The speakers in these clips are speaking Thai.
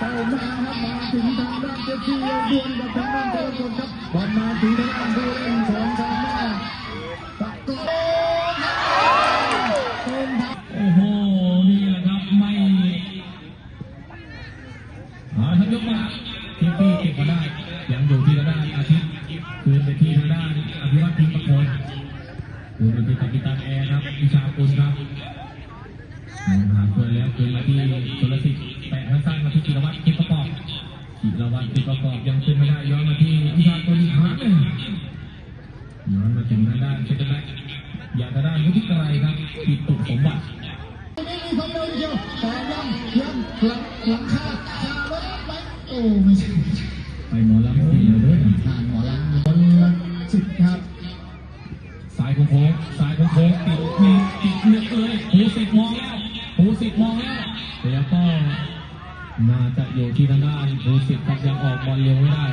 เข้ามาครับมาถึงทางด้านเจ้าที่เอาดวลกับทางด้านเจ้าคนครับบอลมาถึงทางด้านผู้เล่นของทางด้านตะโกนโก ประกอบยังขึ้นไม่ได้ย้อนมาที่วิชาคุณอีกครั้งหนึ่งย้อนมาถึงทางด้านเชตแบ็กอยางทางด้านวุฒิไกรครับปิตุสมบัตินี่มีความเร็วเดียวแต่ยังยังหลังหลังคาคารถไปโอ้ไม่ใช่ไปหมอลำที่เหลือด้วยผ่านหมอลำบอลละสิบครับสายโค้งสายโค้งติดมีติดเลือกเลยหูสิบมองแล้วหูสิบมองแล้วแล้วก็น่าจะอยู่ที่ทางด้านหูสิบครับยัง ออกบอลเร็วไม่ได้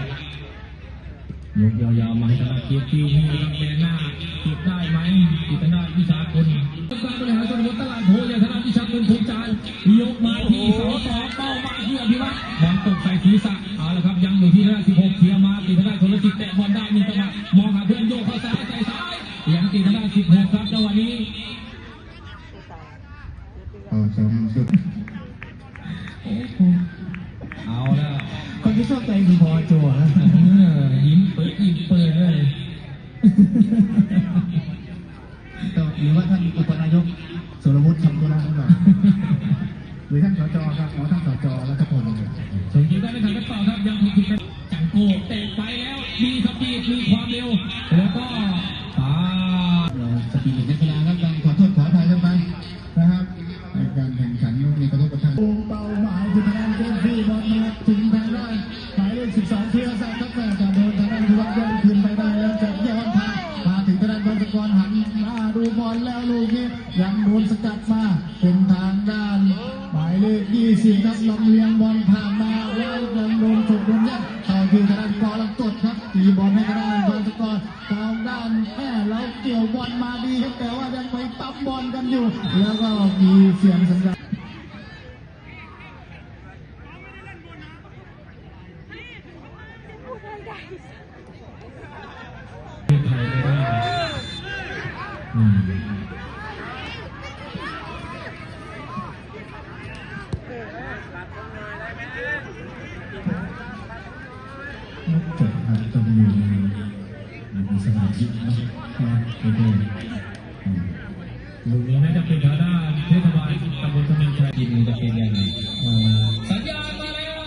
ยกยาวๆมาให้ทางด้านเกียร์ที่ให้ทางแดนหน้าติดได้ไหมติดทางด้านวิชาคุณการบริหารส่วนบนตลาดโพอย่างทางด้านวิชาคุณภูมิใจยกมาที่เสาต่อเป้ามาที่อภิวัตรบอลตกใส่ศีรษะเอาละครับยังอยู่ที่ทางด้าน16เทียร์มาติดทางด้านชนลจิตแตะบอลได้มีจังหวะมองหาเพื่อนโยกเข้าซ้ายใส่ซ้ายยังติดทางด้าน16ครับจังหวะนี้เอาสองสุด เอาแล้ว คน ที่ชอบใจคือพอจัวนะเออยิ้มเปิดยิ้มเปิดเลยก็หรือว่าท่านอุปนายกสุรวุฒิทำธุระหรือเปล่าหรือท่านสจครับอ๋อท่านสจรัฐพลเลยส่งทีมได้ไม่ทันกั งบอลผ่านมาแล้วยังโดนฉกโดนแย่งเข้าที่ทางด้านกอลังตดครับตีบอลให้ทางด้านบอลตะกอนทางด้านแม่แล้วเกี่ยวบอลมาดีครับแต่ว่ายังไปปั๊บบอลกันอยู่ แล้วก็มีเสียงสัญญาณเจะเป็นยังไงสัญญาณมาแล้ว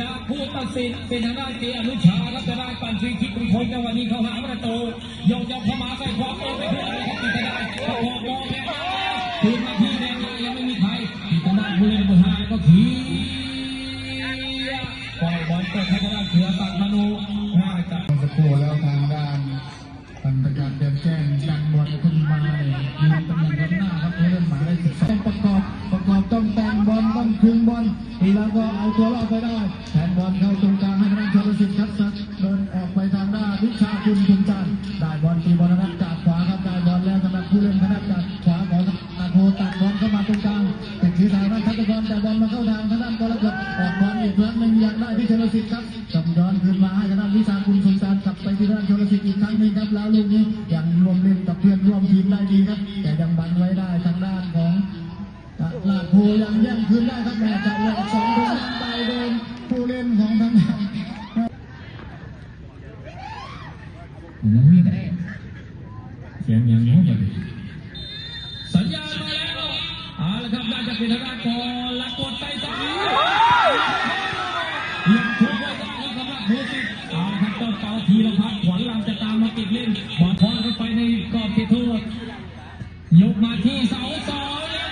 จากผู้ตัดสินเป็นทางด้านเกียร์อนุชาครับจะได้ปั่นฟรีคิกคุณคนจังหวะนี้เขาหาประตูยงยงเข้ามาใส่ความโอ้ไปเพื่ออะไรครับติดทางด้านประกอบองแล้ ไปได้แทนบอลเข้าตรงกลางให้ทางด้านชลสิทธิ์ครับสักเดินออกไปทางด้านวิชาคุณคุณจันทร์ได้บอลตีบอลนะครับจากขวาครับได้บอลแล้วสำหรับผู้เล่นนะครับจากขวาของตาโทตัดบอลเข้ามาตรงกลางติดที่ทางด้านทัศกรแต่บอลมาเข้าทางทางด้านกรกฎออกบอลอีกครั้งหนึ่งอยากได้ที่ชลสิทธิ์ครับจับย้อนคืนมาให้ทางด้านวิชาคุณคุณจันทร์กลับไปที่ด้านชลสิทธิ์อีกครั้งหนึ่งครับแล้วลูกนี้ยังรวมเล่นกับเพื่อนร่วมทีมได้ดีครับแต่ยังบังไว้ได้ทางด้านของลาดโพยังแย่งคืนได้ครับแม่จะหลอกสอง มาที่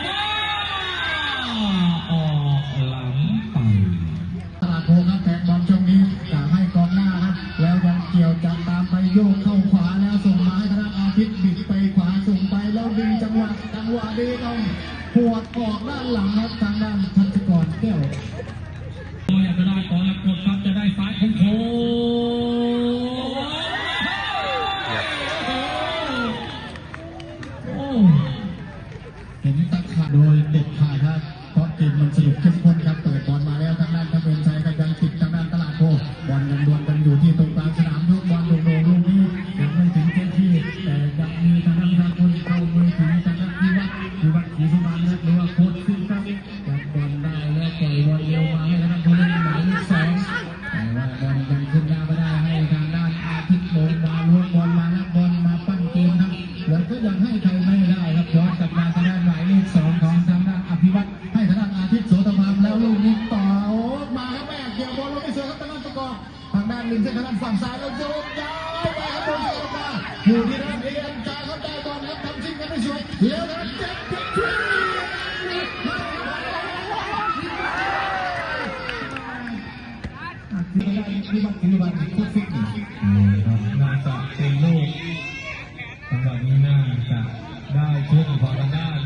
ทางด้าน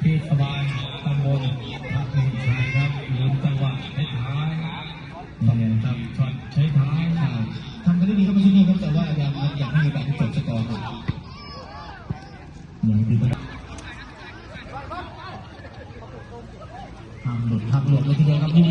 เทศบาลตำบลพระเพ็งชัยครับหมุนจังหวะใช้ท้ายต้องทำช็อตใช้ท้ายครับทำกันได้ดีครัม่ใช่นี้ครับแต่ว่าอยังอยากให้มีการจบสกอร์ครับอย่างที่ทำหลุดทำหลุดเลยทีเดียวครับยิง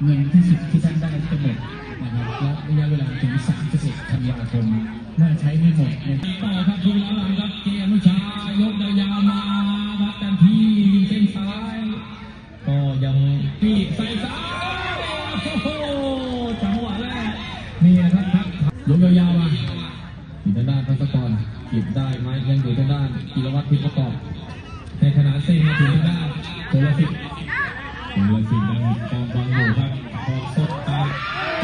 เหมือนที่สุดที่ท่านได้กำหนดนะครับและระยะเวลาถึง 你刚刚又在。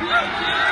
Thank you.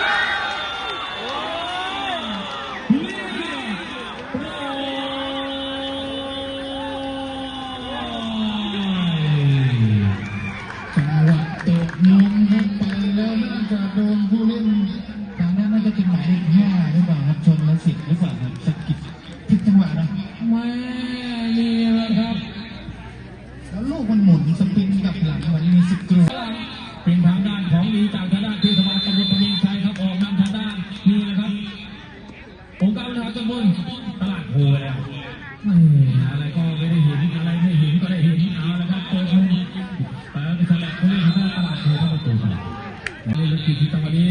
จังหวะนี้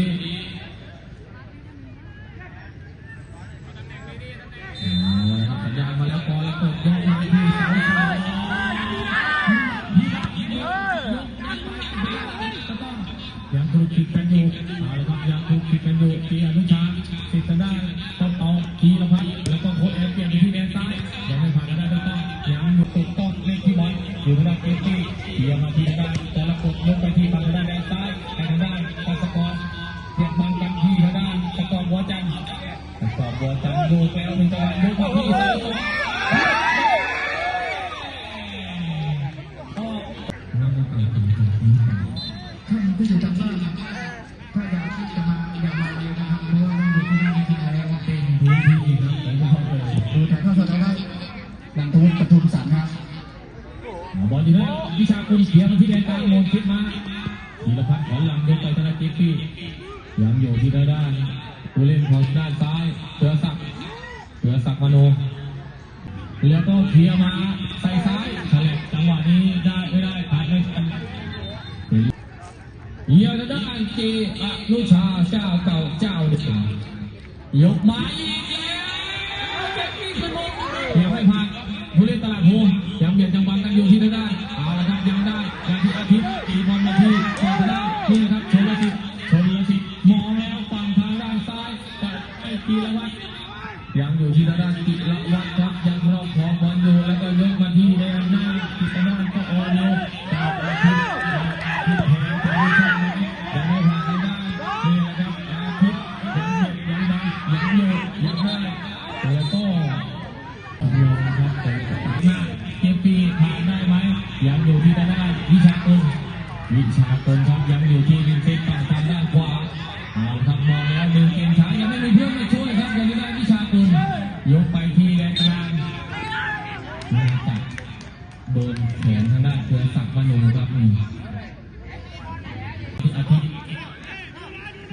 คุณเขียนที่เดินตั้งลงคิดมาธีรพัฒน์ถอลังขึ้นไปธนกิจพี่ยังอยู่ที่ด้านผู้เล่นของด้านซ้ายเสือศักดิ์เสือศักดิ์มโนแล้วก็เพียมาใส่ซ้ายแฉลบจังหวะนี้ได้ไม่ได้ผ่านไม่ทันเยียวด้านจีอนุชาเจ้าเก่าเจ้าเดิมยกไม้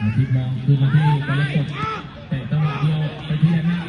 อาทิตย์มองคือมาที่บอลสดแต่ต้องมาเดียวไปที่แดนหน้า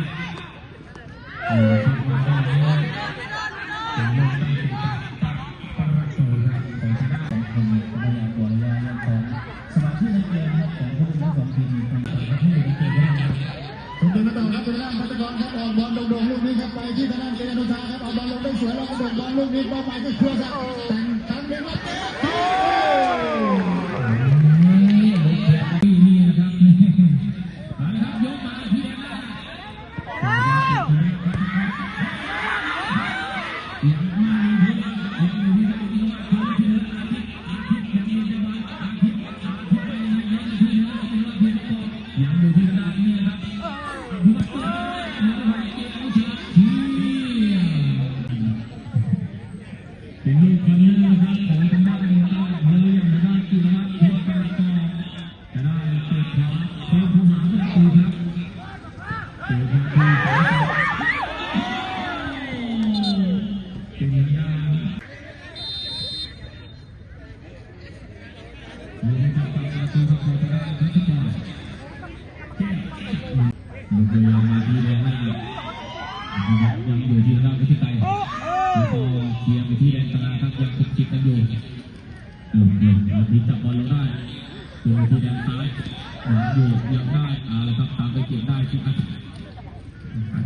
ดูที่แดนซ้ายอยู่ยังได้อะไรครับตามไปเก็บได้ที่อั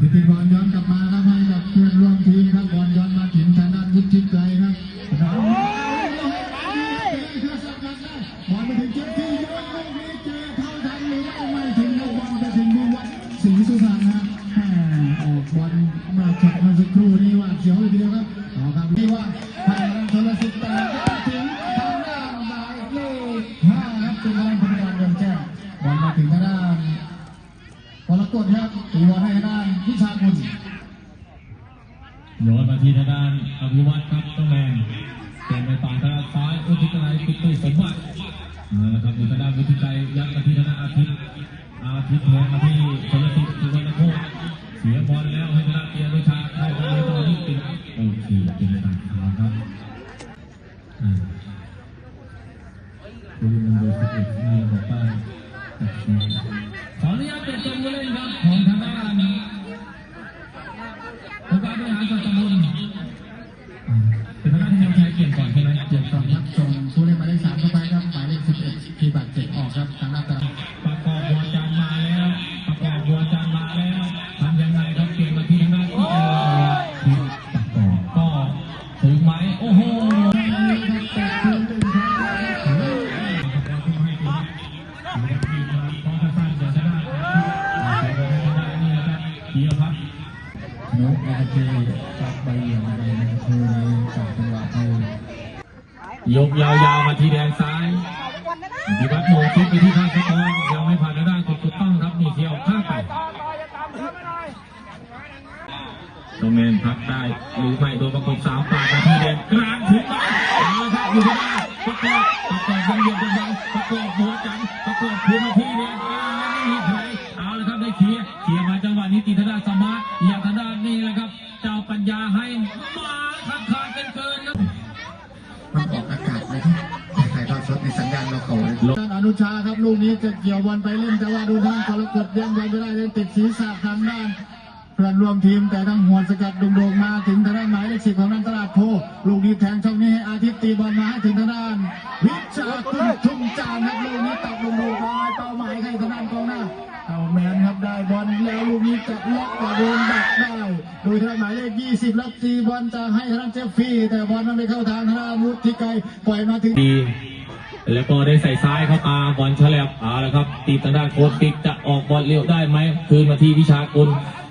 ทิตย์บอลย้อนกลับมาครับให้กับเพื่อนร่วมทีมครับบอลย้อนมาถึงทางด้น กิติชัยยักษ์กับที่ธนาอาทิตย์อาทิตย์แพ้มาที่ชนลสิทธิ์ ยกยาวๆมาที่แดนซ้ายดีวัดโมงทิ้ไปที่ข้างซ้ายยังไม่ผ่านด้านกนถูกต้องรับนี่เที่ยวข้างไปโดเมนพักได้หรือไม่โดนประกบสามปาดมาที่แดน อนุชาครับลูกนี้จะเกี่ยวบอลไปเล่นแต่ว่าดูท่างกรกฎยังไปไม่ได้เล่นติดศีรษะทางด้านเพื่อนร่วมทีมแต่ทั้งหัวสกัดดุงโดงมาถึงทางด้านหมายเลขสิบของนันตลาดโพลูกนี้แทงช่องนี้ให้อาทิตย์ตีบอลมาให้ถึงทางด้านวิชาคุณทุ่งจานครับลูกนี้ตัดดุงโดงมาเป้าหมายให้ทางด้านกองหน้าเอาแมนครับได้บอลแล้วลูกนี้จะล็อกแต่โดนดักได้โดยทางหมายเลขยี่สิบรับตีบอลจะให้ทางเจฟฟี่แต่บอลนั้นไปเข้าทางทางด้านวุฒิไกรปล่อยมาถึง แล้วก็ได้ใส่ซ้ายเข้ามาบอลฉลับเอาละครับตีทางด้านโคติกจะออกบอลเร็วได้ไหมคืนมาที่วิชากุล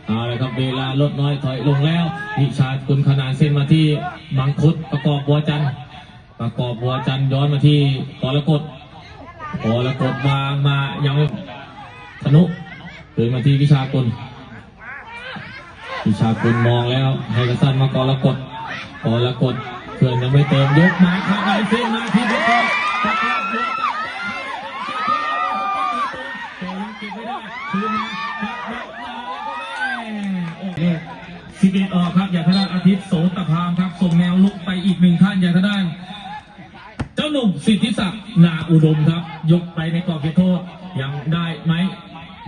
เอาละครับเวลาลดน้อยถอยลงแล้ว วิชากุลขนานเส้นมาที่มังคุดประกอบบัวจันประกอบบัวจันย้อนมาที่กรกฎกรกฎวางมายังไม่ธนุคืนมาที่วิชากุลวิชาคุณมองแล้วให้กระสันมากรกฎกรกฎเพื่อนยังไม่เติมยกมาข้าในเส้นมาที่ประกอบ คืนมาครับแล้วก็แม่โอ้โหสิบเอ็ดออกครับ อย่าทางด้อาทิตย์โสตพามครับ ส่งแนวลุกไปอีกหนึ่งท่านอย่าทางด้เจ้าหนุ่มสิทธิศักดิ์นาอุดมครับ ยกไปในกรอบเขตโทษยังได้ไหม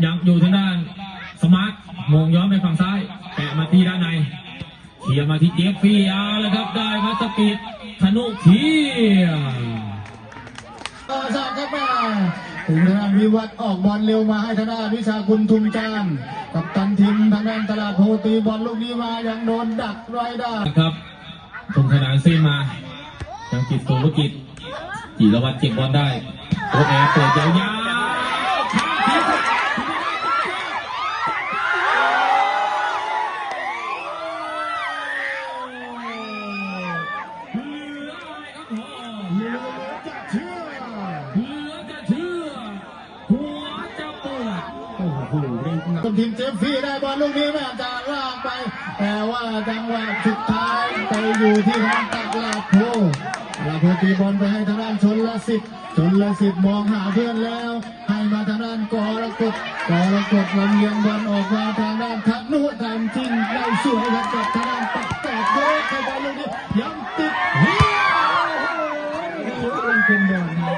ยังอยู่ทางด้านสมาร์ทมองย้อนไปฝั่งซ้าย แตะมาที่ด้านในเขี่ยมาที่เจฟฟี่อาแล้วครับได้มาสปีดธนุเทียมต่อจากครับแม่ ถึงทางด้านวิวัฒน์ออกบอลเร็วมาให้ทางด้านวิชาคุณทุมจานกับตันทีมทางด้านตลาดโพตีบอลลูกนี้มายังโดนดักไว้ได้นะครับตรงขนานซีมายังจิตสุภกิจจีรวัตรเก็บบอลได้โอแอเปิดยาวๆเหลืออะไรครับพ่อ เหลือจะเชื่อ เหลือจะเชื่อ หัวจะปวด โอ้โหเร่งหนักทีมเจฟฟี่ได้บอลลูกนี้แม่จะลากไป แต่ว่า จังหวะสุดท้ายไปอยู่ที่ทางตักลาโพลาโพตีบอลไปให้ทางด้านชนละสิทธิ์ชนละสิทธิ์มองหาเพื่อนแล้ว ให้มาทางด้านกอระกฎกอระกฎลำเลียงบอลออกมาทางด้านทักนุทำทิ้งได้สวยครับกับทางด้านปักแตกโยกเข้าไปลูกนี้ย้ำติดเฮียโอ้โหเป็นบอลนะ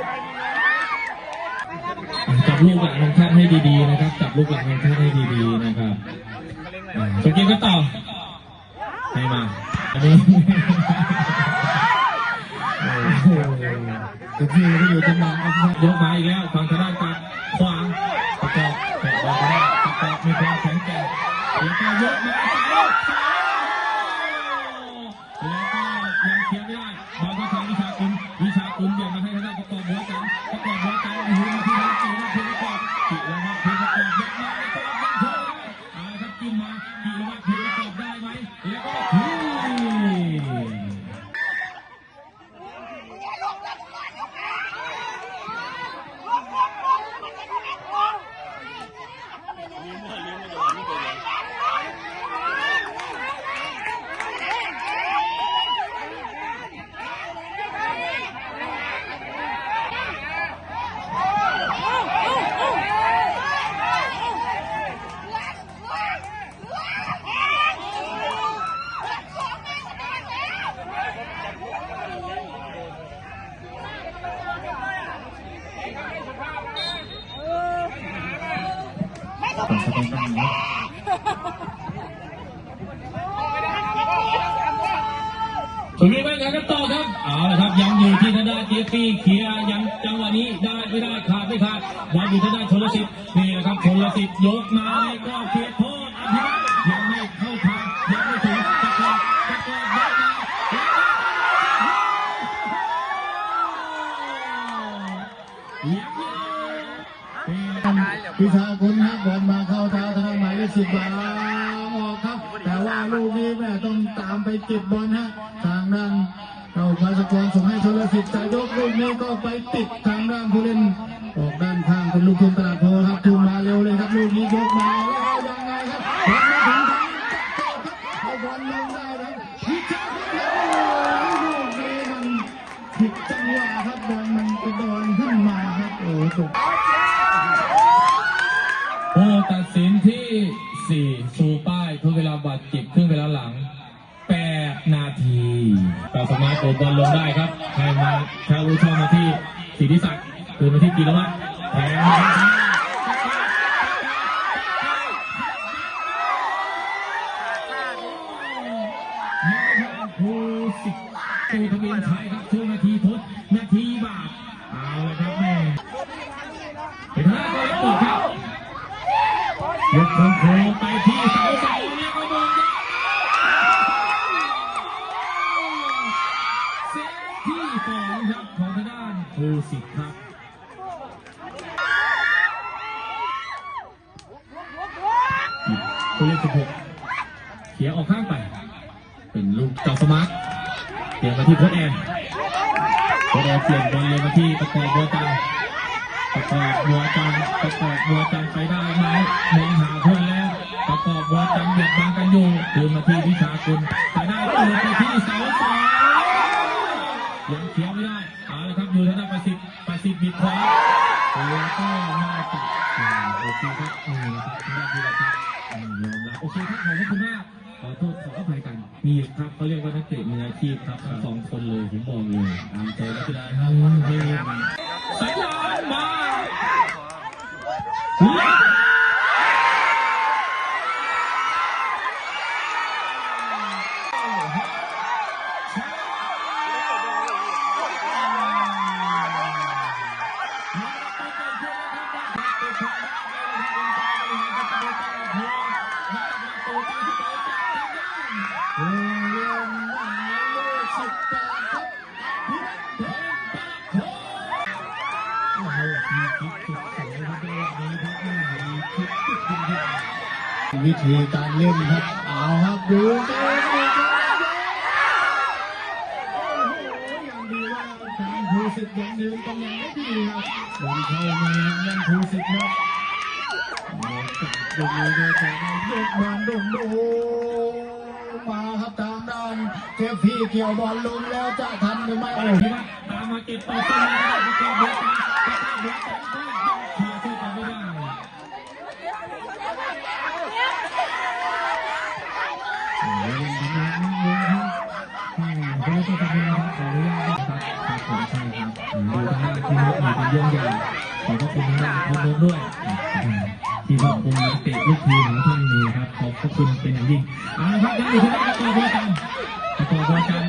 จับลูกหลังของท่านให้ดีๆนะครับจับลูกหลังของท่านให้ดีๆนะครับอ่าสกิลก็ต่อ ให้มา อันนี้โอ้โหเจฟฟี่ก็อยู่ตำแหน่งอันดับยกมาอีกแล้วฝั่งทางด้านการขวางประกอบแตะบอลไปได้ประกอบมีความแข็งแกร่งแล้วก็ยกมาแล้วก็ยังเคลียร์ไม่ได้บอลก็ทางวิชาคุณวิชาคุณเบี่ยงมาให้ทางด้านประกอบหัวใจประกอบหัวใจโอ้โหมาที่ทางจีนเพลประกอบจีรวัตรเพลประกอบยกมาแล้วก็ยังโชว์เอาละครับจิ้มมาจีรวัตรเพลประกอบได้ไหมแล้วก็ทีม สวีไปกันกันต่อครับเอาละครับยังอยู่ที่ทางด้านเจฟฟี่เคียร์ยังจังหวะนี้ได้ไม่ได้ขาดไม่ขาดยังอยู่ทางด้านชนลสิทธิ์นี่นะครับชนลสิทธิ์ยกมาเลยก็เขียโทษอภิวัตยังไม่เข้าทางยังไม่ถึงตะกอนตะกอนยกมายังไม่ พิชาคุณฮักบอลมาเข้าเท้าทางหมายเลขสิบบาออกครับ แต่ว่าลูกนี้แม่ต้องตามไปเก็บบอลฮะทางด้านเข้าพาสกรส่งให้ชลสิทธิ์แต่ย กลูกนี้ก็ไปติดทางด้านผู้เล่นออกด้านข้างเป็นลูกทุ่งตลาดโพครับทุ่มมาเร็วเลยครับลูกนี้ยกมาแล้ว แต่สามารถโดนบอลลงได้ครับให้มาชาลูช่องมาที่สิทธิศักดิ์คืนมาที่กีรวัตรแทงมาที่ภูสิทธิ์ชูทวีนชัยครับช่วงนาทีทดนาทีบาทเอาละครับแม่เป็นห้าก็ยังตกครับยยกโค้งโค้งไป เอาละครับอยู่ทางด้านประสิทธิ์ประสิทธิ์บิดขวาแล้วก็มาตัดอ่าโอเคครับนี่นะครับทางด้านที่เราครับอืมยอมรับโอเคครับขอบคุณมากขอโทษขออภัยกันนี่ครับเขาเรียกว่านักเตะมืออาชีพครับทั้งสองคนเลยผมบอกเลยตามใจนักกีฬาทั้งทีมสัญญาณมา วิธีการเล่นครับ เอาครับดูกันครับโอ้โหอย่างดีว่าทางภูสิทธิ์ยังยืนตำแหน่งได้ดีครับบอลเข้ามาทางภูสิทธิ์ครับโอ้จับตรงนี้ด้วยกันยกบอลโดนโดมาครับตามด้านเทฟพี่เกี่ยวบอลลงแล้วจะทันหรือไม่โอ้โหที่ว่าตามมาเก็บต่อขึ้นมาไประกอบบัวจันทร์ประกอบบัวจันทร์ก็ยังเคลี ทางด้านที่นุ๊กมาเป็นเรื่องใหญ่ขอบพระคุณทางด้านคุณนุ๊กด้วยที่ควบคุมนักเตะลูกทีมของท่านนี้ครับขอบพระคุณเป็นอย่างยิ่งเอาละครับยังอยู่ที่ด้านประกอบัวจันทร์ประกอบบัวจัน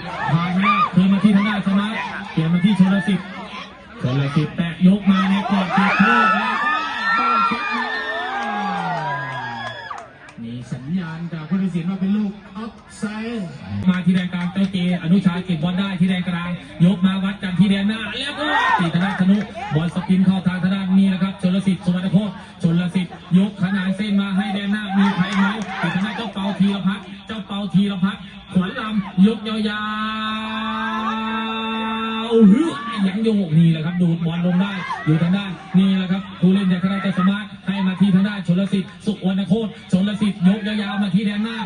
าวๆฮึยังโยกนี่แหละครับ ดูดบอลลงได้อยู่ทางด้านนี่แหละครับผู้เล่นจากคณะเจ้าสมาร์ทให้มาที่ทางด้านชนลสิทธิ์สุวรรณโคตรชนลสิทธิ์ยกยาวๆมาที่แดนหน้า